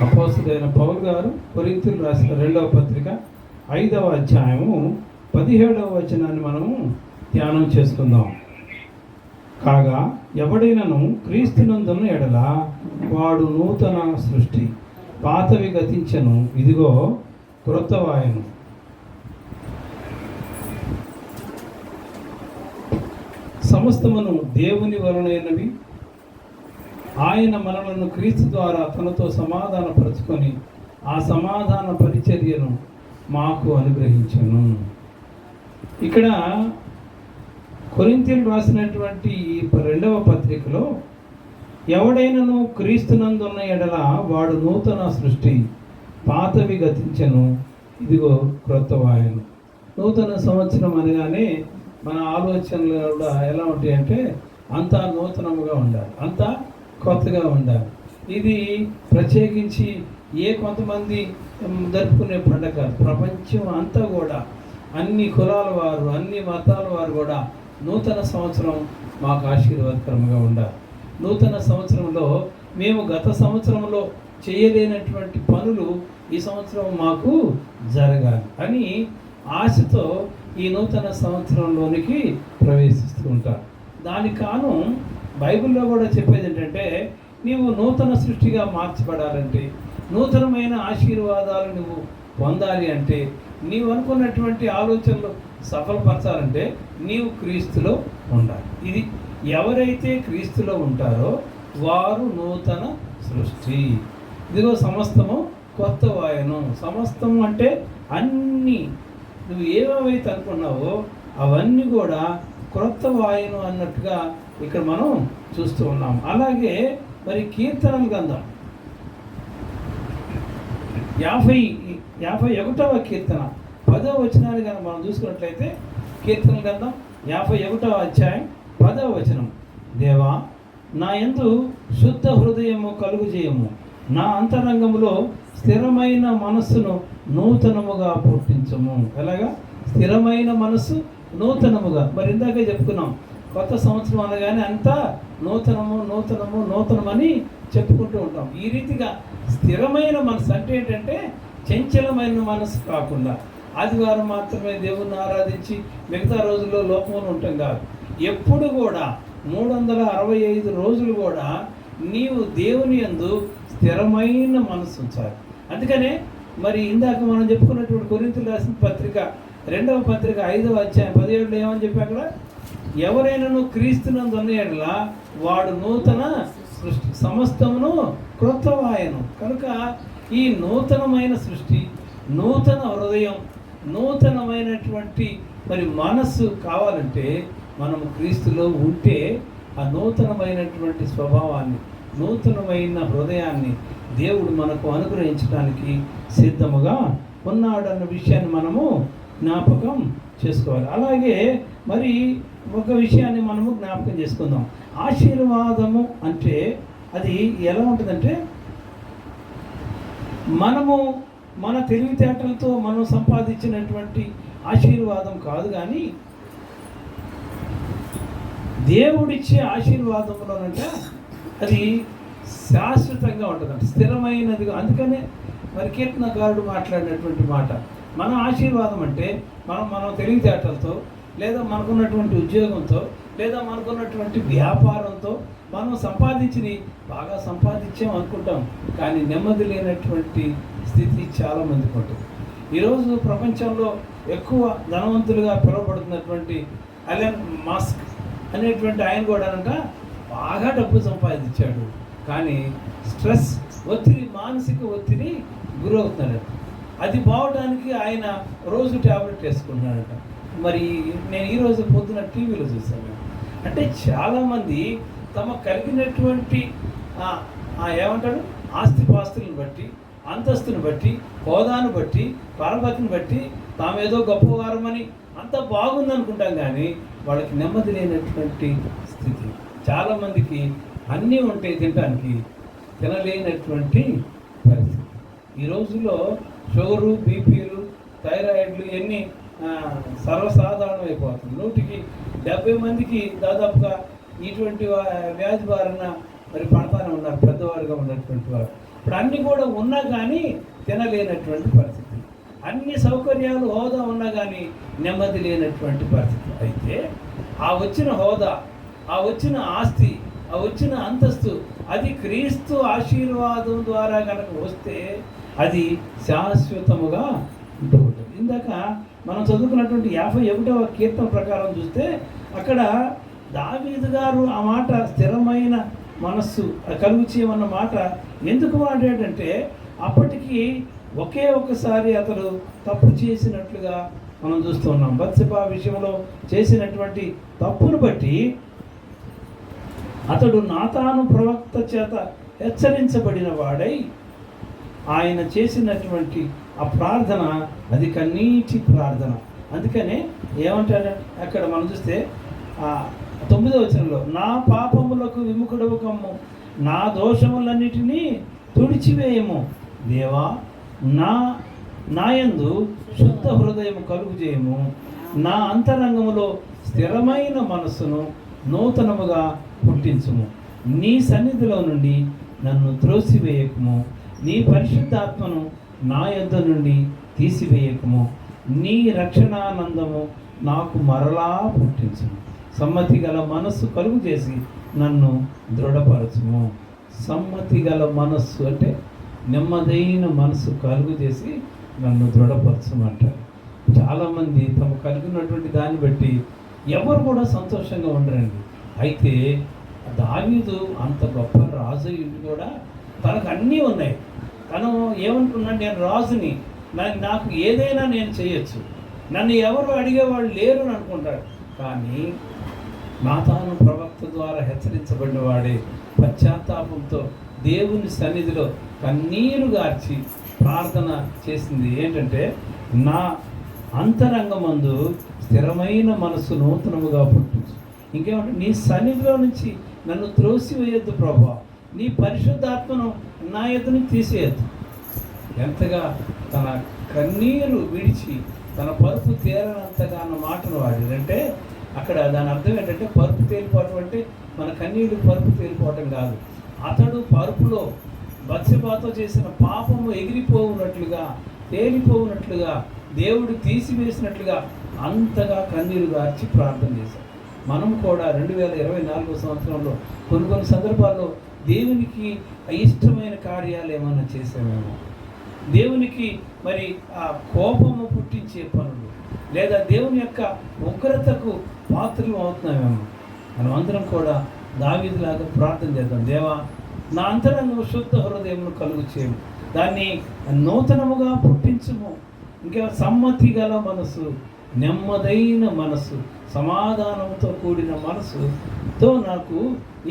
అపోస్తుడైన పౌల్ గారు కొరింతలు రాసిన రెండవ పత్రిక ఐదవ అధ్యాయము పదిహేడవ వచనాన్ని మనము ధ్యానం చేసుకుందాం. కాగా ఎవడైనను క్రీస్తునందున్న ఎడల వాడు నూతన సృష్టి పాతవి గతించను ఇదిగో క్రొత్తవాయను సమస్తమును దేవుని వలనైనవి ఆయన మనలను క్రీస్తు ద్వారా తనతో సమాధానపరుచుకొని ఆ సమాధాన పరిచర్యను మాకు అనుగ్రహించను. ఇక్కడ కొరింతీలు రాసినటువంటి ఈ రెండవ పత్రికలో ఎవడైనను క్రీస్తునందున్న ఎడల వాడు నూతన సృష్టి పాతవి గతించను. ఇదిగో క్రొత్త వాయను నూతన సంవత్సరం అనగానే మన ఆలోచనలు కూడా ఎలా ఉంటాయంటే అంతా నూతనముగా ఉండాలి. అంతా కొత్తగా ఉండాలి. ఇది ప్రత్యేకించి ఏ కొంతమంది జరుపుకునే పండగ ప్రపంచం అంతా కూడా అన్ని కులాల వారు అన్ని మతాల వారు కూడా నూతన సంవత్సరం మాకు ఆశీర్వాదకరంగా ఉండాలి. నూతన సంవత్సరంలో మేము గత సంవత్సరంలో చేయలేనటువంటి పనులు ఈ సంవత్సరం మాకు జరగాలి అని ఆశతో ఈ నూతన సంవత్సరంలోనికి ప్రవేశిస్తూ ఉంటారు. దానికి కాను బైబిల్లో కూడా చెప్పేది ఏంటంటే నీవు నూతన సృష్టిగా మార్చబడాలంటే నూతనమైన ఆశీర్వాదాలు నువ్వు పొందాలి అంటే నీవు అనుకున్నటువంటి ఆలోచనలు సఫలపరచాలంటే నీవు క్రీస్తులో ఉండాలి. ఇది ఎవరైతే క్రీస్తులో ఉంటారో వారు నూతన సృష్టి. ఇదిగో సమస్తము కొత్త వాయను. సమస్తము అంటే అన్నీ. నువ్వు ఏవేవైతే అనుకున్నావో అవన్నీ కూడా క్రొత్త వాయును అన్నట్టుగా ఇక్కడ మనం చూస్తూ ఉన్నాం. అలాగే మరి కీర్తనలు గ్రంథం. యాభై యాభై ఒకటవ కీర్తన. పదవ వచనాన్ని కనుక మనం చూసుకున్నట్లయితే కీర్తన గ్రంథం యాభై ఒకటవ అధ్యాయం పదవ వచనం. దేవా నా ఎందు శుద్ధ హృదయము కలుగు చేయము. నా అంతరంగంలో స్థిరమైన మనస్సును నూతనముగా పుట్టించము. ఎలాగా? స్థిరమైన మనస్సు నూతనముగా. మరి ఇందాకే చెప్పుకున్నాం కొత్త సంవత్సరం అనగానే అంతా నూతనము నూతనము నూతనమని చెప్పుకుంటూ ఉంటాం. ఈ రీతిగా స్థిరమైన మనసు అంటే ఏంటంటే చంచలమైన మనసు కాకుండా ఆదివారం మాత్రమే దేవుణ్ణి ఆరాధించి మిగతా రోజుల్లో లోపంలో ఉంటాం కాదు. ఎప్పుడు కూడా మూడు వందల అరవై ఐదు రోజులు కూడా నీవు దేవుని యందు స్థిరమైన మనసు ఉంచాలి. అందుకనే మరి ఇందాక మనం చెప్పుకున్నటువంటి కొరింతలు రాసిన పత్రిక రెండవ పత్రిక ఐదవ అధ్యాయం పదిహేడులో ఏమని చెప్పి అక్కడ? ఎవరైనాను క్రీస్తునందు ఉన్నయడలా వాడు నూతన సృష్టి సమస్తమును క్రొత్తవాయను. కనుక ఈ నూతనమైన సృష్టి నూతన హృదయం నూతనమైనటువంటి మరి మనస్సు కావాలంటే మనము క్రీస్తులో ఉంటే ఆ నూతనమైనటువంటి స్వభావాన్ని నూతనమైన హృదయాన్ని దేవుడు మనకు అనుగ్రహించడానికి సిద్ధముగా ఉన్నాడన్న విషయాన్ని మనము జ్ఞాపకం చేసుకోవాలి. అలాగే మరి ఒక విషయాన్ని మనము జ్ఞాపకం చేసుకుందాం. ఆశీర్వాదము అంటే అది ఎలా ఉంటుందంటే మనము మన తెలివితేటలతో మనం సంపాదించినటువంటి ఆశీర్వాదం కాదు కానీ దేవుడిచ్చే ఆశీర్వాదంలోనంటే అది శాశ్వతంగా ఉంటుందంట స్థిరమైనదిగా అందుకనే మరి కీర్తనకారుడు మాట్లాడినటువంటి మాట. మన ఆశీర్వాదం అంటే మనం మనం తెలివితేటలతో లేదా మనకున్నటువంటి ఉద్యోగంతో లేదా మనకున్నటువంటి వ్యాపారంతో మనం సంపాదించిని బాగా సంపాదించాం అనుకుంటాం. కానీ నెమ్మది లేనటువంటి స్థితి చాలామందికి ఉంటుంది. ఈరోజు ప్రపంచంలో ఎక్కువ ధనవంతులుగా పిలువబడుతున్నటువంటి అలెన్ మాస్క్ అనేటువంటి ఆయన కూడా అనట బాగా డబ్బు సంపాదించాడు. కానీ స్ట్రెస్ ఒత్తిడి మానసిక ఒత్తిడి గురవుతున్నాడు అది బావడానికి ఆయన రోజు ట్యాబ్లెట్ వేసుకుంటున్నాడట. మరి నేను ఈరోజు పొద్దున టీవీలో చూశాను. అంటే చాలామంది తమ కలిగినటువంటి ఆ- ఏమంటాడు ఆస్తిపాస్తులను బట్టి అంతస్తుని బట్టి హోదాను బట్టి పరపతిని బట్టి తామేదో గొప్పవారమని అంత బాగుంది అనుకుంటాం కానీ వాళ్ళకి నెమ్మది లేనటువంటి స్థితి. చాలామందికి అన్నీ ఉంటాయి తినడానికి తినలేనటువంటి పరిస్థితి. ఈ రోజుల్లో షుగరు బీపీలు థైరాయిడ్లు ఇవన్నీ సర్వసాధారణం అయిపోతుంది నూటికి డెబ్బై మందికి దాదాపుగా ఇటువంటి వ్యాధి బారిన మరి పడతానే ఉన్నారు పెద్దవారుగా ఉన్నటువంటి వారు. ఇప్పుడు అన్నీ కూడా ఉన్నా కానీ తినలేనటువంటి పరిస్థితి. అన్ని సౌకర్యాలు హోదా ఉన్నా కానీ నెమ్మది లేనటువంటి పరిస్థితి. అయితే ఆ వచ్చిన హోదా ఆ వచ్చిన ఆస్తి ఆ వచ్చిన అంతస్తు అది క్రీస్తు ఆశీర్వాదం ద్వారా కనుక వస్తే అది శాశ్వతముగా ఉంటూ ఉంటుంది. ఇందాక మనం చదువుకున్నటువంటి యాభై ఒకటవ కీర్తన ప్రకారం చూస్తే అక్కడ దావీదు గారు ఆ మాట స్థిరమైన మనస్సు కలుగు చేయమన్న మాట ఎందుకు మాట్లాడంటే అప్పటికి ఒకే ఒకసారి అతడు తప్పు చేసినట్లుగా మనం చూస్తున్నాం బత్సపా విషయంలో చేసినటువంటి తప్పును బట్టి అతడు నాతాను ప్రవక్త చేత హెచ్చరించబడిన వాడై ఆయన చేసినటువంటి ఆ ప్రార్థన అది కన్నీటి ప్రార్థన. అందుకనే ఏమంటాడు? అక్కడ మనం చూస్తే తొమ్మిదో వచనంలో నా పాపములకు విముఖుడవు కమ్ము నా దోషములన్నిటినీ తుడిచివేయము. దేవా నా నాయందు శుద్ధ హృదయము కలుగు చేయము. నా అంతరంగములో స్థిరమైన మనస్సును నూతనముగా పుట్టించుము. నీ సన్నిధిలో నుండి నన్ను త్రోసివేయకము. నీ పరిశుద్ధాత్మను నా యొద్ద నుండి తీసివేయకము. నీ రక్షణానందము నాకు మరలా పుట్టించుము. సమ్మతి గల మనస్సు కలుగు చేసి నన్ను దృఢపరచుము. సమ్మతి గల మనస్సు అంటే నెమ్మదైన మనస్సు కలుగు చేసి నన్ను దృఢపరచమంటారు చాలామంది తమ కలిగినటువంటి దాన్ని బట్టి ఎవరు కూడా సంతోషంగా ఉండరండి. అయితే దావీదు అంత గొప్ప రాజు ఇంటి కూడా తనకు అన్నీ ఉన్నాయి. తను ఏమనుకున్నాడు నేను రాజుని నా- నాకు ఏదైనా నేను చేయొచ్చు. నన్ను ఎవరు అడిగేవాళ్ళు లేరు అని అనుకుంటాడు. కానీ మాతాను ప్రవక్త ద్వారా హెచ్చరించబడిన వాడే పశ్చాత్తాపంతో దేవుని సన్నిధిలో కన్నీరు గార్చి ప్రార్థన చేసింది. ఏంటంటే నా అంతరంగమందు స్థిరమైన మనసు నూతనముగా పుట్టించు ఇంకేమంటే నీ సన్నిధిలో నుంచి నన్ను త్రోసివేయొద్దు ప్రభా. నీ పరిశుద్ధాత్మను నా ఎదుని తీసేయద్దు. ఎంతగా తన కన్నీరు విడిచి తన పరుపు తేరనంతగా అన్న మాటను వాడిందంటే అక్కడ దాని అర్థం ఏంటంటే పరుపు తేలిపోవటం అంటే మన కన్నీరు పరుపు తేలిపోవటం కాదు. అతడు పరుపులో బత్సబాతో చేసిన పాపము ఎగిరిపోవునట్లుగా తేలిపోవునట్లుగా దేవుడు తీసివేసినట్లుగా అంతగా కన్నీరు గార్చి ప్రార్థన చేశాడు. మనం కూడా రెండు వేల ఇరవై నాలుగో సంవత్సరంలో కొన్ని కొన్ని సందర్భాల్లో దేవునికి ఇష్టమైన కార్యాలు ఏమైనా చేసామేమో దేవునికి మరి ఆ కోపము పుట్టించే పనులు లేదా దేవుని యొక్క ఉగ్రతకు పాత్రలు అవుతున్నామేమో మనం అందరం కూడా దావిదిలాగా ప్రార్థన చేద్దాం. దేవా నా అంతరంగం శుద్ధ హృదయమును కలుగు చేయము. దాన్ని నూతనముగా పుట్టించుము. ఇంకా సమ్మతి గల మనసు నెమ్మదైన మనసు సమాధానంతో కూడిన మనసుతో నాకు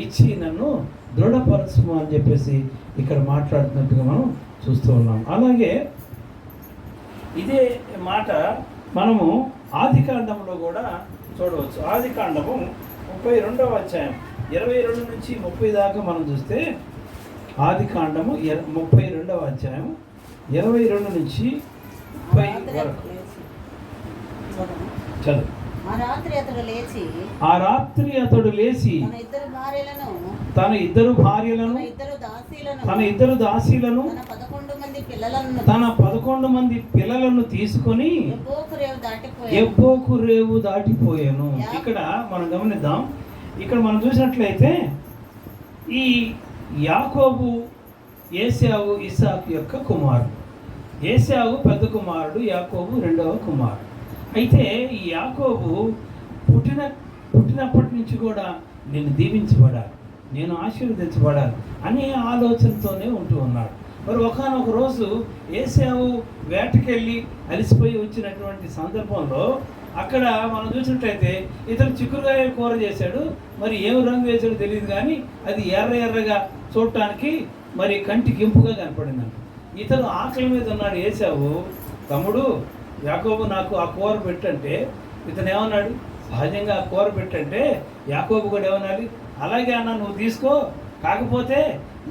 ఇచ్చి నన్ను దృఢపరచుము అని చెప్పేసి ఇక్కడ మాట్లాడుతున్నట్టుగా మనం చూస్తూ ఉన్నాం. అలాగే ఇదే మాట మనము ఆది కాండంలో కూడా చూడవచ్చు. ఆది కాండము ముప్పై రెండవ అధ్యాయం ఇరవై రెండు నుంచి ముప్పై దాకా మనం చూస్తే ఆది కాండము ముప్పై రెండవ అధ్యాయం ఇరవై రెండు నుంచి ముప్పై వరకు. చదువు. ఆ రాత్రి అతడు లేచి ఆ రాత్రి అతడు లేచి తన ఇద్దరు భార్యలను తన ఇద్దరు భార్యలను తన ఇద్దరు దాసీలను తన ఇద్దరు దాసీలను తన పదకొండు మంది పిల్లలను తన పదకొండు మంది పిల్లలను తీసుకొని ఎబ్బోకు రేవు దాటిపోయాను. ఇక్కడ మనం గమనిద్దాం. ఇక్కడ మనం చూసినట్లయితే ఈ యాకోబు ఏసావు ఇసాకు యొక్క కుమారుడు. ఏసావు పెద్ద కుమారుడు యాకోబు రెండవ కుమారుడు. అయితే ఈ యాకోబు పుట్టిన పుట్టినప్పటి నుంచి కూడా నేను దీవించబడాలి. నేను ఆశీర్వదించబడాలి అనే ఆలోచనతోనే ఉంటూ ఉన్నాడు. మరి ఒకనొక రోజు ఏసావు వేటకెళ్ళి అలసిపోయి వచ్చినటువంటి సందర్భంలో అక్కడ మనం చూసినట్లయితే ఇతను చిక్కుడుకాయ కూర చేశాడు. మరి ఏం రంగు వేసాడో తెలియదు కానీ అది ఎర్ర ఎర్రగా చూడటానికి మరి కంటికి ఇంపుగా కనపడిందంట. ఇతను ఆకలి మీద ఉన్నాడు. ఏసావు తమ్ముడు యాకోబు నాకు ఆ కూర పెట్టంటే ఇతను ఏమన్నాడు? సహజంగా ఆ కూర పెట్టంటే యాకోబు కూడా ఏమనాలి? అలాగే అన్న నువ్వు తీసుకో. కాకపోతే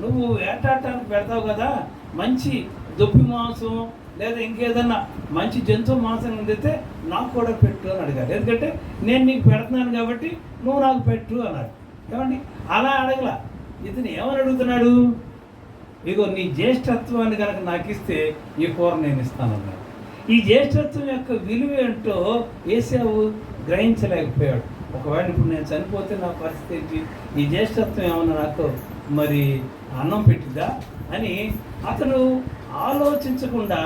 నువ్వు వేటాడటానికి పెడతావు కదా. మంచి దుప్పి మాంసం లేదా ఇంకేదన్నా మంచి జంతువు మాంసం అందితే నాకు కూడా పెట్టు అని అడిగారు ఎందుకంటే నేను నీకు పెడుతున్నాను కాబట్టి నువ్వు నాకు పెట్టు అన్నాడు. ఏమండి? అలా అడగల. ఇతను ఏమని అడుగుతున్నాడు? ఇగో నీ జ్యేష్ఠత్వాన్ని కనుక నాకు ఇస్తే ఈ కూర నేను ఇస్తానన్నాడు. ఈ జ్యేష్ఠత్వం యొక్క విలువ ఏంటో ఏసావు గ్రహించలేకపోయాడు. ఒకవేళ ఇప్పుడు నేను చనిపోతే నా పరిస్థితి ఏంటి? ఈ జ్యేష్ఠత్వం ఏమన్నా నాకు మరి అన్నం పెట్టిందా అని అతను ఆలోచించకుండా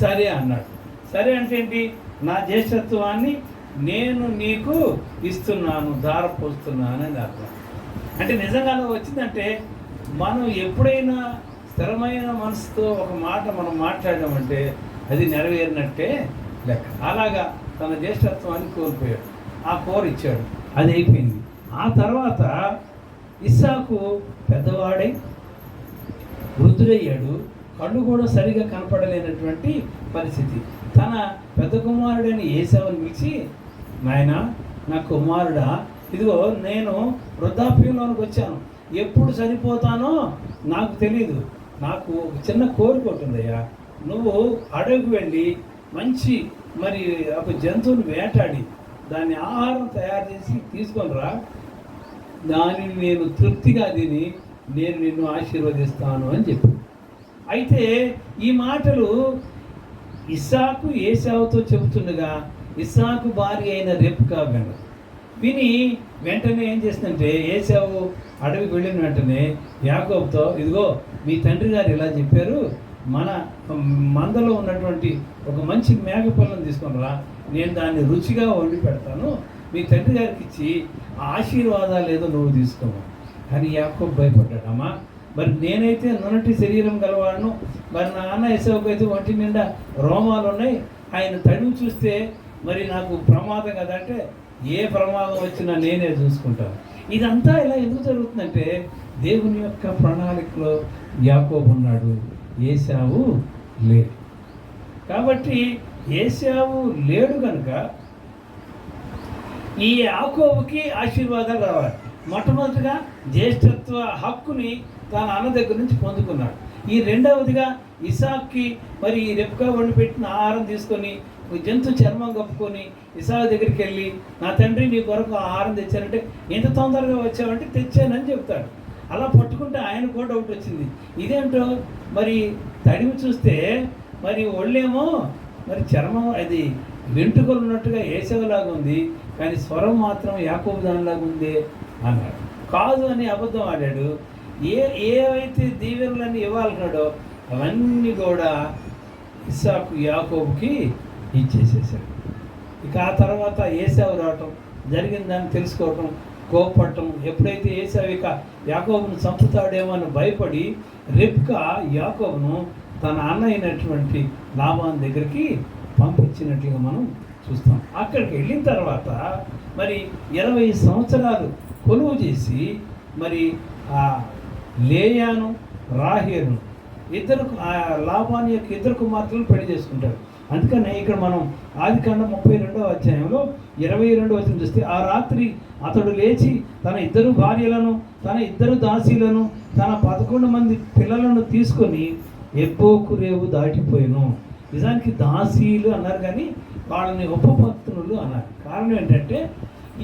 సరే అన్నాడు. సరే అంటే ఏంటి? నా జ్యేష్ఠత్వాన్ని నేను నీకు ఇస్తున్నాను దార పోస్తున్నాను అని అర్థం. అంటే నిజంగా అలా వచ్చిందంటే మనం ఎప్పుడైనా స్థిరమైన మనసుతో ఒక మాట మనం మాట్లాడామంటే అది నెరవేరినట్టే లెక్క. అలాగా తన జ్యేష్ఠత్వాన్ని కోల్పోయాడు. ఆ కోర ఇచ్చాడు. అది అయిపోయింది. ఆ తర్వాత ఇస్సాకు పెద్దవాడై వృద్ధుడయ్యాడు. కళ్ళు కూడా సరిగా కనపడలేనటువంటి పరిస్థితి. తన పెద్ద కుమారుడని ఏసవని పిలిచి నాయన నా కుమారుడా ఇదిగో నేను వృద్ధాప్యంలోనికి వచ్చాను. ఎప్పుడు చనిపోతానో నాకు తెలియదు నాకు ఒక చిన్న కోరిక ఉంటుందయ్యా. నువ్వు అడవికి వెళ్ళి మంచి మరి ఒక జంతువుని వేటాడి దాన్ని ఆహారం తయారు చేసి తీసుకొని రా. దానిని నేను తృప్తిగా తిని నేను నిన్ను ఆశీర్వదిస్తాను అని చెప్పి. అయితే ఈ మాటలు ఇస్సాకు ఏసావుతో చెబుతుండగా ఇస్సాకు భార్య అయిన రెప్కా వినదు విని వెంటనే ఏం చేసిందంటే ఏసావు అడవికి వెళ్ళిన వెంటనే యాకోబ్తో ఇదిగో మీ తండ్రి గారు ఇలా చెప్పారు మన మందలో ఉన్నటువంటి ఒక మంచి మేక తీసుకొని రా నేను దాన్ని రుచిగా వండి పెడతాను. మీ తండ్రి గారికి ఇచ్చి ఆశీర్వాదాలు ఏదో నువ్వు తీసుకోమా కానీ యాకోబు భయపడ్డాడమ్మా. మరి నేనైతే నున్నటి శరీరం గలవాడను. మరి నాన్న ఇసవకు అయితే ఒంటి నిండా రోమాలు ఉన్నాయి. ఆయన తడివి చూస్తే మరి నాకు ప్రమాదం కదా అంటే ఏ ప్రమాదం వచ్చినా నేనే చూసుకుంటాను. ఇదంతా ఇలా ఎందుకు జరుగుతుందంటే దేవుని యొక్క ప్రణాళికలో యాకోబు ఉన్నాడు. ఏసావు లేడు. కాబట్టి ఏసావు లేడు కనుక ఈ ఆకోవుకి ఆశీర్వాదాలు రావాలి. మొట్టమొదటిగా జ్యేష్ఠత్వ హక్కుని తన అన్న దగ్గర నుంచి పొందుకున్నాడు. ఈ రెండవదిగా ఇసాక్కి మరి ఈ రెప్కా వండి పెట్టిన ఆహారం తీసుకొని జంతు చర్మం కప్పుకొని ఇసాక్ దగ్గరికి వెళ్ళి నా తండ్రి నీ కొరకు ఆహారం తెచ్చానంటే ఎంత తొందరగా వచ్చావంటే తెచ్చానని చెప్తాడు. అలా పట్టుకుంటే ఆయన కూడా డౌట్ వచ్చింది. ఇదేంటో? మరి తడివి చూస్తే మరి ఒళ్ళేమో మరి చర్మం అది వెంట్రుకలు ఉన్నట్టుగా ఏసవలాగా ఉంది కానీ స్వరం మాత్రం యాకోబు దానిలాగా ఉంది అన్నాడు. కాదు అని అబద్ధం ఆడాడు. ఏ ఏవైతే దీవెనలన్నీ ఇవ్వాలన్నాడో అవన్నీ కూడా ఇస్సాకు యాకోబుకి ఇచ్చేసేసాడు. ఇక ఆ తర్వాత ఏసావు రావటం జరిగిన దాన్ని తెలుసుకోవటం కోపడటం. ఎప్పుడైతే ఏసావు ఇక యాకోబును చంపుతాడేమో అని భయపడి రిప్కా యాకోబును తన అన్న అయినటువంటి లాభాన్ దగ్గరికి పంపించినట్లుగా మనం చూస్తాం. అక్కడికి వెళ్ళిన తర్వాత మరి ఇరవై సంవత్సరాలు కొలువు చేసి మరి ఆ లేయాను రాహేరును ఇద్దరు లాభాన్ యొక్క ఇద్దరు కుమార్తెలను పెళ్ళి చేసుకుంటారు అందుకనే ఇక్కడ మనం ఆది కన్నా ముప్పై రెండవ అధ్యాయంలో ఇరవై రెండవ వచ్చిన చూస్తే ఆ రాత్రి అతడు లేచి తన ఇద్దరు భార్యలను తన ఇద్దరు దాసీలను తన పదకొండు మంది పిల్లలను తీసుకొని ఎబ్బోకురేవు దాటిపోయాను. నిజానికి దాసీలు అన్నారు కానీ వాళ్ళని ఉపపత్నులు అన్నారు. కారణం ఏంటంటే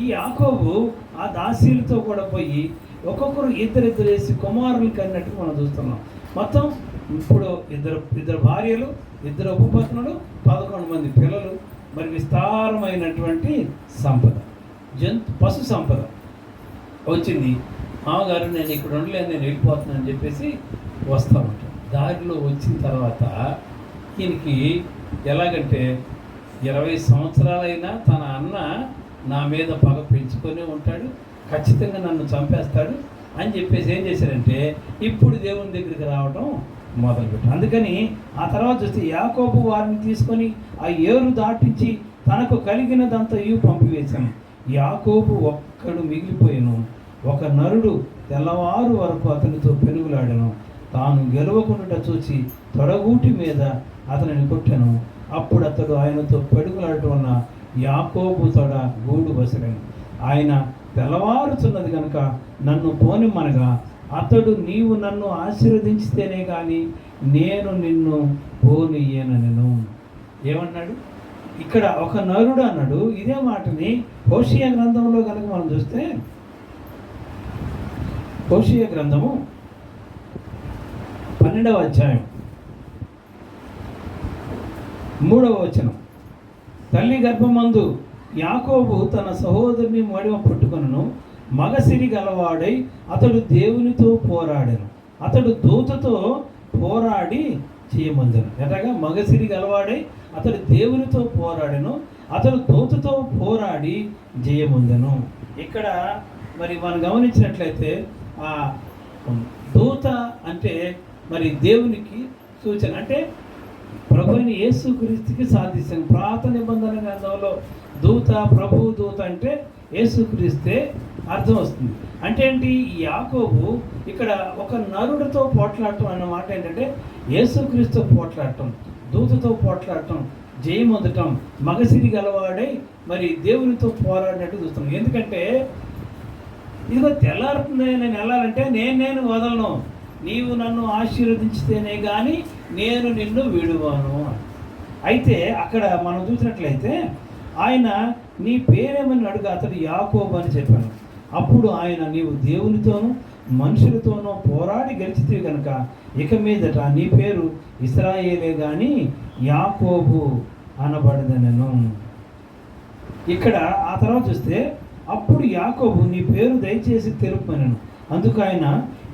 ఈ యాకోబు ఆ దాసీలతో కూడా పోయి ఒక్కొక్కరు ఇద్దరిద్దరు వేసి కుమారులు కన్నట్టు మనం చూస్తున్నాం. మొత్తం ఇప్పుడు ఇద్దరు ఇద్దరు భార్యలు ఇద్దరు ఉపపత్నులు పదకొండు మంది పిల్లలు మరి విస్తారమైనటువంటి సంపద. జంతు పశు సంపద వచ్చింది. మామగారు నేను ఇక్కడ ఉండలేను నేను వెళ్ళిపోతున్నాను అని చెప్పేసి వస్తూ ఉంటాను దారిలో వచ్చిన తర్వాత ఈయనకి ఎలాగంటే ఇరవై సంవత్సరాలైనా తన అన్న నా మీద పగ పెంచుకొని ఉంటాడు ఖచ్చితంగా నన్ను చంపేస్తాడు అని చెప్పేసి ఏం చేశారంటే ఇప్పుడు దేవుని దగ్గరికి రావడం మొదలుపెట్టారు. అందుకని ఆ తర్వాత చూస్తే యాకోబు వారిని తీసుకొని ఆ ఏరు దాటించి తనకు కలిగినదంతయు పంపివేశాను. యాకోబు ఒక్కడు మిగిలిపోయాను. ఒక నరుడు తెల్లవారు వరకు అతనితో పెనుగులాడాను. తాను గెలవకుండా చూసి తొడగూటి మీద అతనిని కొట్టాను. అప్పుడు అతడు ఆయనతో పెడుగులాడటం వలన యాకోబు తొడ గూడు బసరాను ఆయన తెల్లవారుచున్నది కనుక నన్ను పోనిమ్మనగా అతడు నీవు నన్ను ఆశీర్వదించితేనే కానీ నేను నిన్ను పోనీయనను ఏమన్నాడు? ఇక్కడ ఒక నరుడు అన్నాడు ఇదే మాటని హోషియ గ్రంథంలో కనుక మనం చూస్తే హోషియ గ్రంథము పన్నెండవ అధ్యాయం మూడవ వచనం. తల్లి గర్భమందు యాకోబు తన సహోదరుని మడిమ పట్టుకొనను మగసిరి గలవాడై అతడు దేవునితో పోరాడను. అతడు దూతతో పోరాడి చేయమందను. ఎలాగా? మగసిరి గలవాడై అతడు దేవునితో పోరాడెను అతడు దూతతో పోరాడి జయముందను. ఇక్కడ మరి మనం గమనించినట్లయితే ఆ దూత అంటే మరి దేవునికి సూచన. అంటే ప్రభుని యేసు క్రీస్తుకి సాధిస్తాను ప్రాత నిబంధన గ్రంథంలో దూత ప్రభు దూత అంటే యేసుక్రీస్తే అర్థం వస్తుంది. అంటే ఏంటి? ఈ యాకోబు ఇక్కడ ఒక నరుడితో పోట్లాడటం అన్న మాట ఏంటంటే యేసుక్రీస్తు పోట్లాడటం. దూతతో పోట్లాడటం జయమొందటం మగసిరి గలవాడై మరి దేవునితో పోరాడినట్టు చూస్తున్నాం ఎందుకంటే ఇదిగో తెల్లారుతుంది నేను వెళ్ళాలంటే నేను నేను వదలను. నీవు నన్ను ఆశీర్వదించితేనే కానీ నేను నిన్ను విడువాను అయితే అక్కడ మనం చూసినట్లయితే ఆయన నీ పేరేమని అడుగు అతడు యాకోబు అని చెప్పాను అప్పుడు ఆయన నీవు దేవునితోనూ మనుషులతోనూ పోరాడి గెలిచితే కనుక ఇక మీదట నీ పేరు ఇస్రాయేలే కానీ యాకోబు అనబడదనను. ఇక్కడ ఆ తర్వాత చూస్తే అప్పుడు యాకోబు నీ పేరు దయచేసి తెలుపనను అందుకు ఆయన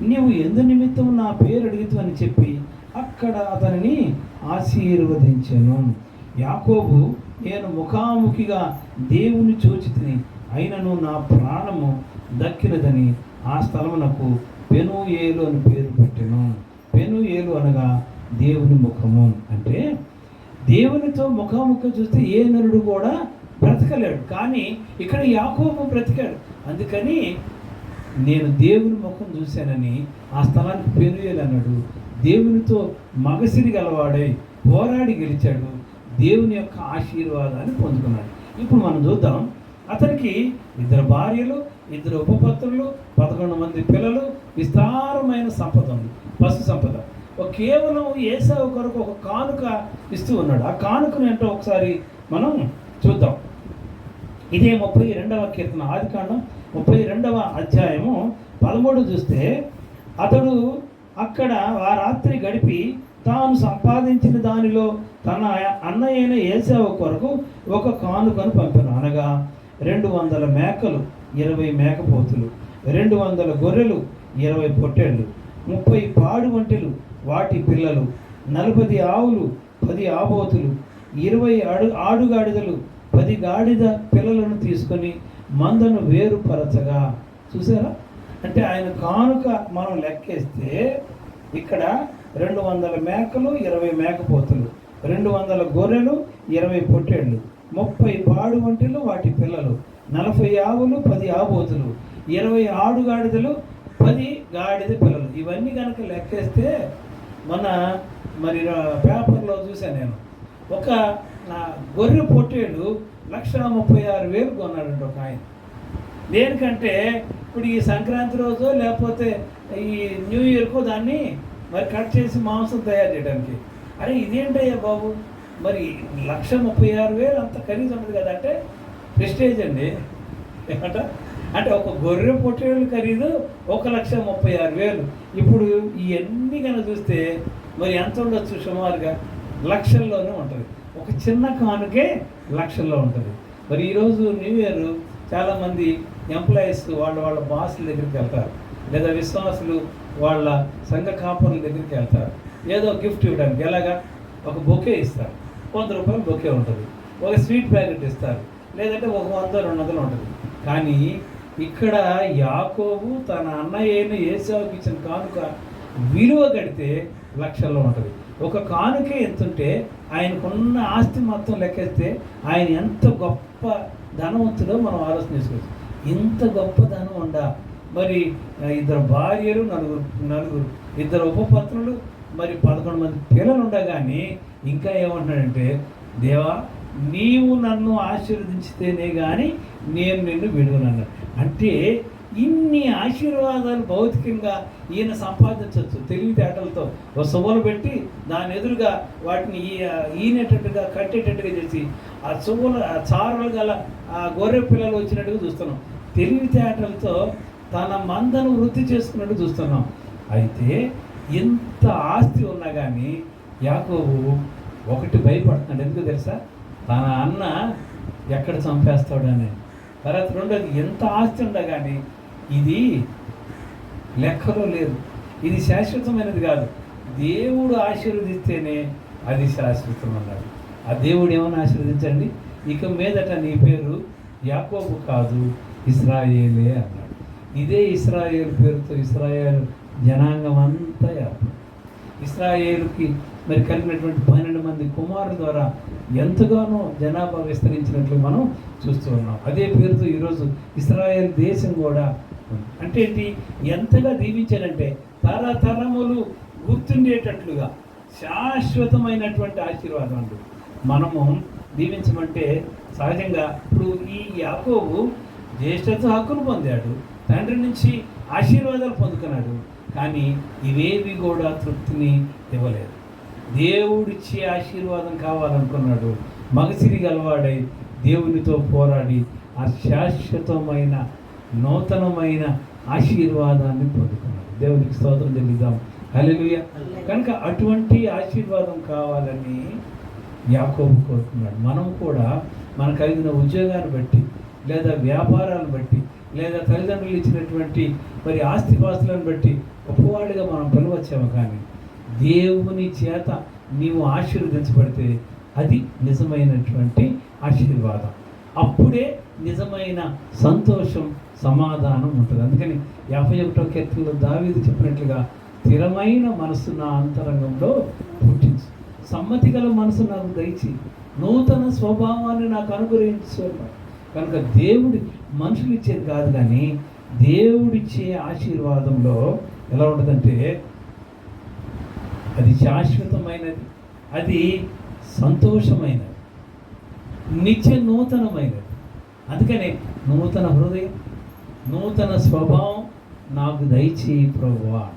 నీవు ఎందు నిమిత్తం నా పేరు అడుగుతూ అని చెప్పి అక్కడ అతనిని ఆశీర్వదించాను. యాకోబు నేను ముఖాముఖిగా దేవుని చూచితిని అయినను నా ప్రాణము దక్కినదని ఆ స్థలమునకు పెను ఏలు అని పేరు పెట్టాను. పెను ఏలు అనగా దేవుని ముఖము అంటే దేవునితో ముఖాముఖి చూస్తే ఏ నరుడు కూడా బ్రతకలేడు. కానీ ఇక్కడ యాకోబు బ్రతికాడు. అందుకని నేను దేవుని ముఖం చూశానని ఆ స్థలానికి పేరు అన్నాడు. దేవునితో మగసిరి గలవాడై పోరాడి గెలిచాడు. దేవుని యొక్క ఆశీర్వాదాన్ని పొందుకున్నాడు. ఇప్పుడు మనం చూద్దాం. అతనికి ఇద్దరు భార్యలు ఇద్దరు ఉపపత్రులు పదకొండు మంది పిల్లలు విస్తారమైన సంపద ఉంది. పశు సంపద. కేవలం ఏసావు కొరకు ఒక కానుక ఇస్తూ ఉన్నాడు. ఆ కానుకను ఏంటో ఒకసారి మనం చూద్దాం. ఇదే ముప్పై రెండవ కీర్తన ఆదికాండం ముప్పై రెండవ అధ్యాయము పదమూడు చూస్తే అతడు అక్కడ ఆ రాత్రి గడిపి తాను సంపాదించిన దానిలో తన అన్నయ్యైన ఏసావు కొరకు ఒక కానుకను పంపాను. అనగా రెండు వందల మేకలు ఇరవై మేకపోతులు రెండు వందల గొర్రెలు ఇరవై పొట్టేళ్ళు ముప్పై పాడు వంటలు వాటి పిల్లలు నలభై ఆవులు పది ఆబోతులు ఇరవై ఆడు ఆడుగాడిదలు పది గాడిద పిల్లలను తీసుకొని మందను వేరుపరచగా. చూసారా? అంటే ఆయన కానుక మనం లెక్కేస్తే ఇక్కడ రెండు వందల మేకలు ఇరవై మేకపోతులు రెండు వందల గొర్రెలు ఇరవై పొట్టేళ్ళు ముప్పై పాడు వంటలు వాటి పిల్లలు నలభై ఆవులు పది ఆబోతులు ఇరవై ఆడుగాడిదలు పది గాడిద పిల్లలు. ఇవన్నీ కనుక లెక్కేస్తే మన మరి రా- పేపర్లో చూశాను నేను. ఒక నా గొర్రె పొట్టేడు లక్ష ముప్పై ఆరు వేలు కొన్నాడంట ఒక ఆయన. దేనికంటే ఇప్పుడు ఈ సంక్రాంతి రోజు లేకపోతే ఈ న్యూ ఇయర్కు దాన్ని మరి కట్ చేసి మాంసం తయారు చేయడానికి. అరే ఇదేంటయ్యా బాబు? మరి లక్ష ముప్పై ఆరు వేలు అంత ఖరీదు ఉంటుంది కదా అంటే ప్రెస్టేజ్ అండి. ఏమంట అంటే ఒక గొర్రె పొట్టేళ్ళు ఖరీదు ఒక లక్ష ముప్పై ఆరు వేలు. ఇప్పుడు ఇవన్నీ కనుక చూస్తే మరి ఎంత ఉండొచ్చు సుమారుగా? లక్షల్లోనే ఉంటుంది. ఒక చిన్న కానుకే లక్షల్లో ఉంటుంది. మరి ఈరోజు న్యూ ఇయర్ చాలామంది ఎంప్లాయీస్ వాళ్ళ వాళ్ళ బాసుల దగ్గరికి వెళ్తారు. లేదా విశ్వాసులు వాళ్ళ సంఘ కాపరుల దగ్గరికి వెళ్తారు. ఏదో గిఫ్ట్ ఇవ్వడానికి. ఎలాగా? ఒక బొకే ఇస్తారు. వంద రూపాయలు బొకే ఉంటుంది. ఒక స్వీట్ ప్యాకెట్ ఇస్తారు. లేదంటే ఒక వంద రెండు వందలు ఉంటుంది. కానీ ఇక్కడ యాకోబు తన అన్నయ్యను అయిన ఏసావుకి ఇచ్చిన కానుక విలువ కడితే లక్షల్లో ఉంటుంది. ఒక కానుకే ఎంతుంటే ఆయనకున్న ఆస్తి మొత్తం లెక్కేస్తే ఆయన ఎంత గొప్ప ధనవంతుడో మనం ఆలోచన చేసుకోవచ్చు. ఇంత గొప్ప ధనం ఉందా? మరి ఇద్దరు భార్యలు నలుగురు నలుగురు ఇద్దరు ఉపపత్నులు మరి పదకొండు మంది పిల్లలు ఉండగానే ఇంకా ఏమంటున్నాడంటే దేవా నీవు నన్ను ఆశీర్వదించితేనే కానీ నేను నిన్ను విడువనన్నాడు అంటే ఇన్ని ఆశీర్వాదాలు భౌతికంగా ఈయన సంపాదించవచ్చు తెలివితేటలతో. ఒక సువ్వలు పెట్టి దాని ఎదురుగా వాటిని ఈ- ఈనేటట్టుగా కట్టేటట్టుగా చేసి ఆ సువ్వలు ఆ చారులు గల ఆ గొర్రె పిల్లలు వచ్చినట్టుగా చూస్తున్నాం. తెలివితేటలతో తన మందను వృద్ధి చేసుకున్నట్టు చూస్తున్నాం. అయితే ఇంత ఆస్తి ఉన్నా కానీ యాకోబు ఒకటి భయపడుతున్నాడు. ఎందుకు తెలుసా? తన అన్న ఎక్కడ చంపేస్తాడని. తర్వాత రెండోది ఎంత ఆస్తి ఉన్నా కానీ ఇది లెక్కలో లేదు. ఇది శాశ్వతమైనది కాదు. దేవుడు ఆశీర్వదిస్తేనే అది శాశ్వతం అన్నాడు ఆ దేవుడు ఏమైనా ఆశీర్వదించండి? ఇక మీదట నీ పేరు యాకోబు కాదు ఇస్రాయేలే అన్నాడు. ఇదే ఇస్రాయేల్ పేరుతో ఇస్రాయేల్ జనాంగం అంతా ఏర్పడింది. ఇస్రాయేలుకి మరి కలిగినటువంటి పన్నెండు మంది కుమారుల ద్వారా ఎంతగానో జనాభా విస్తరించినట్లు మనం చూస్తూ ఉన్నాం. అదే పేరుతో ఈరోజు ఇస్రాయేల్ దేశం కూడా ఉంది. అంటే ఏంటి? ఎంతగా దీవించారంటే తరతరములు గుర్తుండేటట్లుగా శాశ్వతమైనటువంటి ఆశీర్వాదం అండి మనము దీవించమంటే సహజంగా ఇప్పుడు ఈ యాకోబు జ్యేష్ఠత హక్కును పొందాడు తండ్రి నుంచి ఆశీర్వాదాలు పొందుకున్నాడు కానీ ఇవేవి కూడా తృప్తిని ఇవ్వలేదు. దేవుడిచ్చే ఆశీర్వాదం కావాలనుకున్నాడు. మగసిరి గలవాడై దేవునితో పోరాడి ఆ శాశ్వతమైన నూతనమైన ఆశీర్వాదాన్ని పొందుకున్నాడు. దేవునికి స్తోత్రం చెల్లిద్దాం. హల్లెలూయా. కనుక అటువంటి ఆశీర్వాదం కావాలని యాకోబు కోరుకున్నాడు. మనం కూడా మన కలిగిన ఉద్యోగాన్ని బట్టి లేదా వ్యాపారాలను బట్టి లేదా తల్లిదండ్రులు ఇచ్చినటువంటి మరి ఆస్తిపాస్తులను బట్టి గొప్పవాడిగా మనం పిలవచ్చాము కానీ దేవుని చేత నీవు ఆశీర్వదించబడితే అది నిజమైనటువంటి ఆశీర్వాదం. అప్పుడే నిజమైన సంతోషం సమాధానం ఉంటుంది. అందుకని యాభై ఒకటో కీర్తనలో దావీదు చెప్పినట్లుగా స్థిరమైన మనసు నా అంతరంగంలో పుట్టించు. సమ్మతి గల మనసు నాకు దయచి నూతన స్వభావాన్ని నాకు అనుగ్రహించు. కనుక దేవుడి మనుషులు ఇచ్చేది కాదు కానీ దేవుడిచ్చే ఆశీర్వాదంలో ఎలా ఉంటుందంటే అది శాశ్వతమైనది. అది సంతోషమైనది. నిత్య నూతనమైనది. అందుకనే నూతన హృదయం నూతన స్వభావం నాకు దయచేయి ప్రభువా.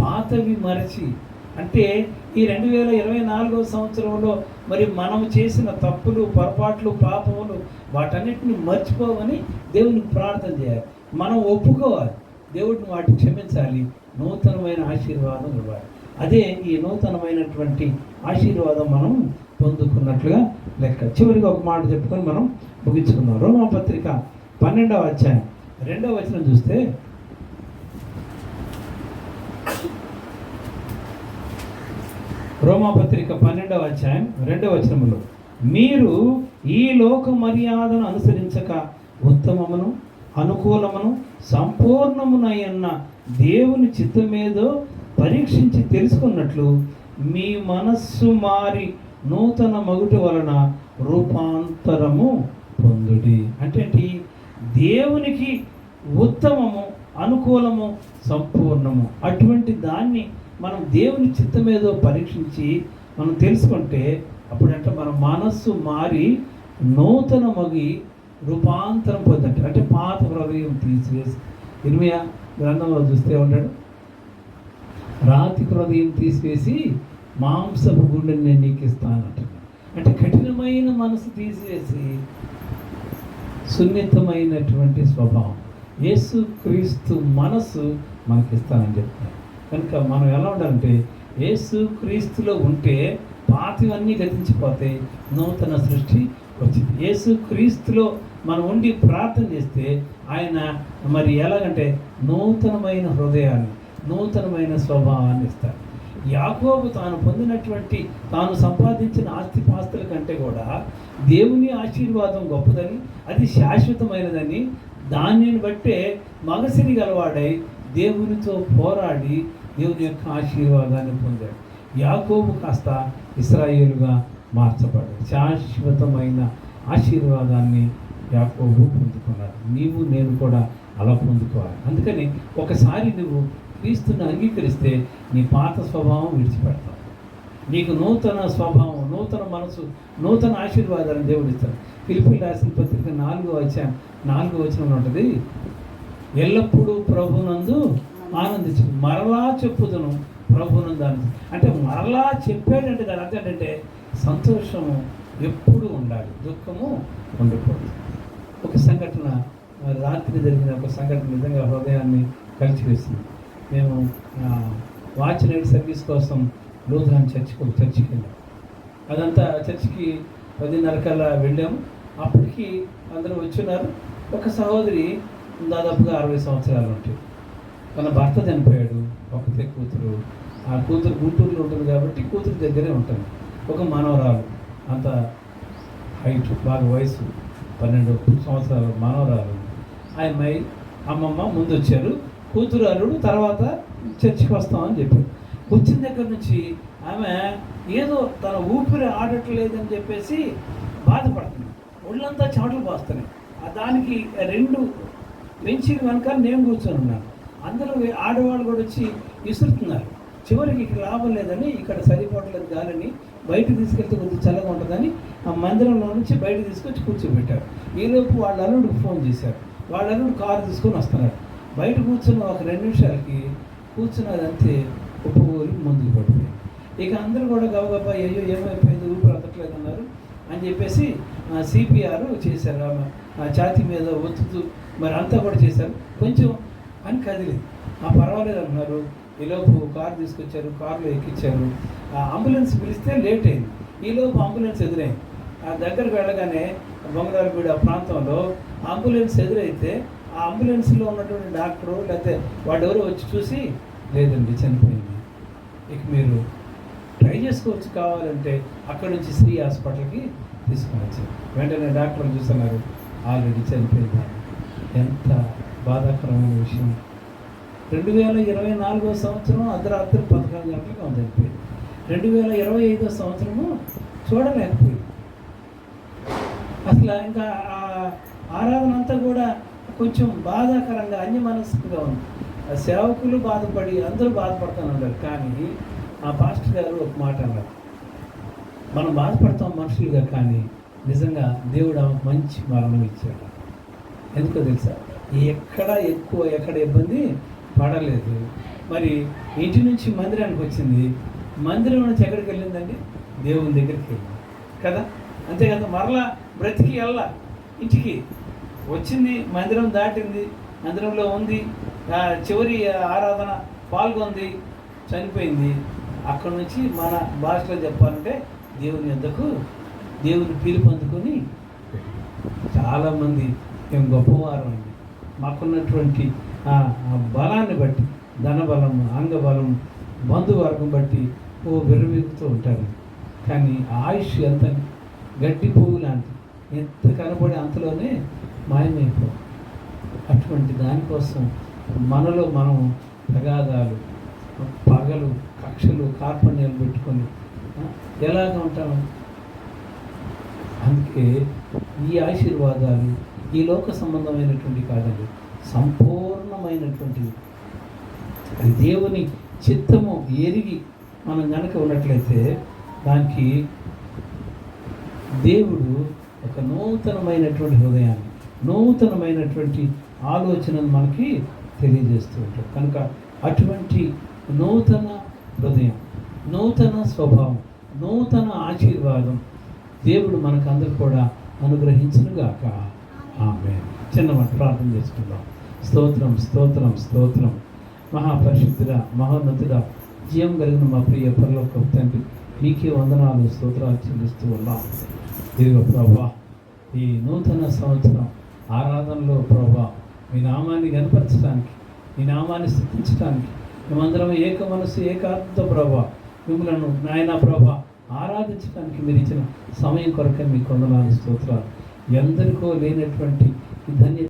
పాతవి మరచి. అంటే ఈ రెండు వేల ఇరవై నాలుగో సంవత్సరంలో మరి మనం చేసిన తప్పులు పొరపాట్లు పాపములు వాటన్నిటిని మర్చిపోవని దేవునికి ప్రార్థన చేయాలి. మనం ఒప్పుకోవాలి. దేవుడిని వాటిని క్షమించాలి. నూతనమైన ఆశీర్వాదం ఇవ్వాలి. అదే ఈ నూతనమైనటువంటి ఆశీర్వాదం మనం పొందుకున్నట్లుగా లెక్క. చివరిగా ఒక మాట చెప్పుకొని మనం ముగించుకున్నాం రోమాపత్రిక పన్నెండవ అధ్యాయం. రెండవ వచనం చూస్తే రోమాపత్రిక పన్నెండవ అధ్యాయం రెండవ వచనంలో మీరు ఈ లోక మర్యాదను అనుసరించక ఉత్తమమును అనుకూలమును సంపూర్ణమునయ్యన్న దేవుని చిత్తమేదో పరీక్షించి తెలుసుకున్నట్లు మీ మనస్సు మారి నూతన మగుటి వలన రూపాంతరము పొందుడి. అంటే ఏంటి? దేవునికి ఉత్తమము అనుకూలము సంపూర్ణము. అటువంటి దాన్ని మనం దేవుని చిత్తమేదో పరీక్షించి మనం తెలుసుకుంటే అప్పుడంటే మన మనస్సు మారి నూతన మగి రూపాంతరం పొందంటే అంటే పాత హృదయం తీసివేసి. ఇర్మియా గ్రంథంలో చూస్తే ఉంటాడు రాతి హృదయం తీసివేసి మాంసపు గుండెని నేను నీకు ఇస్తానంటున్నాడు. అంటే కఠినమైన మనసు తీసివేసి సున్నితమైనటువంటి స్వభావం. యేసు క్రీస్తు మనసు మనకిస్తానని చెప్తారు కనుక మనం ఎలా ఉండాలంటే యేసు క్రీస్తులో ఉంటే పాతవన్నీ గతించిపోతాయి నూతన సృష్టి వచ్చింది. యేసు క్రీస్తులో మనం ఉండి ప్రార్థన చేస్తే ఆయన మరి ఎలాగంటే నూతనమైన హృదయాన్ని నూతనమైన స్వభావాన్ని ఇస్తారు. యాకోబు తాను పొందినటువంటి తాను సంపాదించిన ఆస్తి పాస్తుల కంటే కూడా దేవుని ఆశీర్వాదం గొప్పదని అది శాశ్వతమైనదని దానిని బట్టే మగసిరి గలవాడై దేవునితో పోరాడి దేవుని యొక్క ఆశీర్వాదాన్ని పొందాడు. యాకోబు కాస్త ఇస్రాయేలుగా మార్చబడ్డాడు. శాశ్వతమైన ఆశీర్వాదాన్ని యాకోబు పొందుకున్నాడు. నీవు నేను కూడా అలా పొందుకోవాలి. అందుకని ఒకసారి నువ్వు క్రీస్తుని అంగీకరిస్తే నీ పాత స్వభావం విడిచిపెడతావు. నీకు నూతన స్వభావం నూతన మనసు నూతన ఆశీర్వాదాలను దేవుడు ఇస్తాడు. పిలిపి రాసిన పత్రిక నాలుగో వచ్చా నాలుగో వచనంలో ఉంటుంది ఎల్లప్పుడూ ప్రభునందు ఆనందించు. మరలా చెప్పుదును ప్రభునందు ఆనంది అంటే మరలా చెప్పాడంటే దాని అర్థం ఏంటంటే సంతోషము ఎప్పుడు ఉండాలి దుఃఖము ఉండకూడదు. ఒక సంఘటన రాత్రి జరిగిన ఒక సంఘటన నిజంగా హృదయాన్ని కలిచివేసింది. మేము వాచ్ నైట్ సర్వీస్ కోసం లూథరాన్ చర్చికి ఒక చర్చికి వెళ్ళాం. అదంతా చర్చికి పదిన్నర కల్లా వెళ్ళాము అప్పటికి అందరూ వచ్చున్నారు. ఒక సహోదరి దాదాపుగా అరవై సంవత్సరాలు ఉంటాయి తన భర్త చనిపోయాడు. ఒకతే కూతురు. ఆ కూతురు గుంటూరులో ఉంటుంది కాబట్టి కూతురు దగ్గరే ఉంటుంది ఒక మానవరాలు. అంత హైట్ బాగా వయసు పన్నెండు సంవత్సరాలు మానవరాలు. ఆ అమ్మాయి అమ్మమ్మ ముందు వచ్చారు కూతురు అల్లుడు తర్వాత చర్చికి వస్తామని చెప్పారు వచ్చిన దగ్గర నుంచి ఆమె ఏదో తన ఊపిరి ఆడట్లేదని చెప్పేసి బాధపడుతుంది. ఒళ్ళంతా చెమటలు పోస్తున్నాయి ఆ దానికి రెండు బెంచీ కనుక నేను కూర్చొని ఉన్నాను. అందరూ ఆడవాళ్ళు కూడా వచ్చి విసురుతున్నారు. చివరికి ఇక్కడ లాభం లేదని ఇక్కడ సరిపోవట్లేదు గాలిని బయటకు తీసుకెళ్తే కొంచెం చల్లగా ఉంటుందని ఆ మందిరంలో నుంచి బయట తీసుకొచ్చి కూర్చోబెట్టారు. ఈలోపు వాళ్ళ అల్లుడికి ఫోన్ చేశారు. వాళ్ళ అల్లుడు కారు తీసుకొని వస్తున్నారు. బయట కూర్చున్న ఒక రెండు నిమిషాలకి కూర్చున్నదంతే ఉప్పగోలి ముందుకు పడిపోయి ఇక అందరూ కూడా గబగబా అయ్యో ఏమైపోయింది? ఊపిరి అందట్లేదు అన్నారు అని చెప్పేసి సిపిఆర్ చేశారు ఆమె ఆ ఛాతీ మీద ఒత్తుతూ మరి అంతా కూడా చేశారు. కొంచెం అని కదిలేదు. ఆ పర్వాలేదు అన్నారు. ఈలోపు కారు తీసుకొచ్చారు కారులో ఎక్కించారు ఆ అంబులెన్స్ పిలిస్తే లేట్ అయింది. ఈలోపు అంబులెన్స్ ఎదురైంది. ఆ దగ్గరకు వెళ్ళగానే బొంగరాలగూడ ప్రాంతంలో అంబులెన్స్ ఎదురైతే అంబులెన్స్లో ఉన్నటువంటి డాక్టరు లేకపోతే వాడు ఎవరో వచ్చి చూసి లేదండి చనిపోయింది. ఇక మీరు ట్రై చేసుకోవచ్చు కావాలంటే అక్కడి నుంచి శ్రీ హాస్పిటల్కి తీసుకుని వచ్చారు వెంటనే డాక్టర్ చూస్తున్నారు ఆల్రెడీ చనిపోయింది? ఎంత బాధాకరమైన విషయం. రెండు వేల ఇరవై నాలుగో సంవత్సరం అర్ధరాత్రి పదకొండు గంటలకు ఆమె చనిపోయింది. రెండు వేల ఇరవై ఐదో సంవత్సరము చూడలేకపోయింది. అసలు ఇంకా ఆరాధన అంతా కూడా కొంచెం బాధాకరంగా అన్యమనస్కుగా ఉంది. ఆ సేవకులు బాధపడి అందరూ బాధపడుతున్నారు కానీ ఆ పాస్టర్ గారు ఒక మాట అన్నారు. మనం బాధపడతాం మనుషులుగా కానీ నిజంగా దేవుడు ఆమెకు మంచి మరణం ఇచ్చాడు. ఎందుకో తెలుసా? ఎక్కడ ఎక్కువ ఎక్కడ ఇబ్బంది పడలేదు. మరి ఇంటి నుంచి మందిరానికి వచ్చింది. మందిరం నుంచి ఎక్కడికి వెళ్ళిందండి? దేవుని దగ్గరికి వెళ్ళింది. కదా? అంతే కదా మరలా బ్రతికి వెళ్ళ ఇంటికి వచ్చింది మందిరం దాటింది మందిరంలో ఉంది చివరి ఆరాధన పాల్గొంది చనిపోయింది. అక్కడ నుంచి మన భాషలో చెప్పాలంటే దేవుని ఎద్దకు దేవుని పిలుపు అందుకొని చాలామంది మేము గొప్పవారం అండి మాకున్నటువంటి ఆ బలాన్ని బట్టి ధనబలం అంగబలం బంధువర్గం బట్టి ఓ విరవీగుతూ ఉంటారు. కానీ ఆయుష్ ఎంత గడ్డి పువ్వు లాంటి ఎంత కనబడి అంతలోనే మాయమైపో. అటువంటి దానికోసం మనలో మనం తగాదాలు పగలు కక్షలు కార్పణ్యాలు పెట్టుకొని ఎలాగ ఉంటాం? అందుకే ఈ ఆశీర్వాదాలు ఈ లోక సంబంధమైనటువంటి కాదండి సంపూర్ణమైనటువంటివి దేవుని చిత్తము ఎరిగి మనం కనుక ఉన్నట్లయితే దానికి దేవుడు ఒక నూతనమైనటువంటి హృదయాన్ని నూతనమైనటువంటి ఆలోచనను మనకి తెలియజేస్తూ ఉంటాడు కనుక అటువంటి నూతన హృదయం నూతన స్వభావం నూతన ఆశీర్వాదం దేవుడు మనకు అందరు కూడా అనుగ్రహించునుగాక. ఆమె చిన్నమాట ప్రార్థన చేసుకుందాం. స్తోత్రం స్తోత్రం స్తోత్రం. మహాపరిశుద్ధుడ మహోన్నతుడ జీవం కలిగిన మా ప్రియ పరలోక తండ్రి మీకే వందనాలు స్తోత్రాలు చెల్లిస్తూ ఉన్నాం. ఇదిగో ప్రభా ఈ నూతన సంవత్సరం ఆరాధనలో ప్రభా మీ నామాన్ని కనపరచడానికి మీ నామాన్ని స్థితించడానికి మేమందరం ఏక మనసు ఏకాంత ప్రభా మిమ్మలను నాయన ప్రభా ఆరాధించడానికి మీరు ఇచ్చిన సమయం కొరకే మీ కొందనాలు స్తోత్రాలు. ఎందరికో లేనటువంటి ధన్యత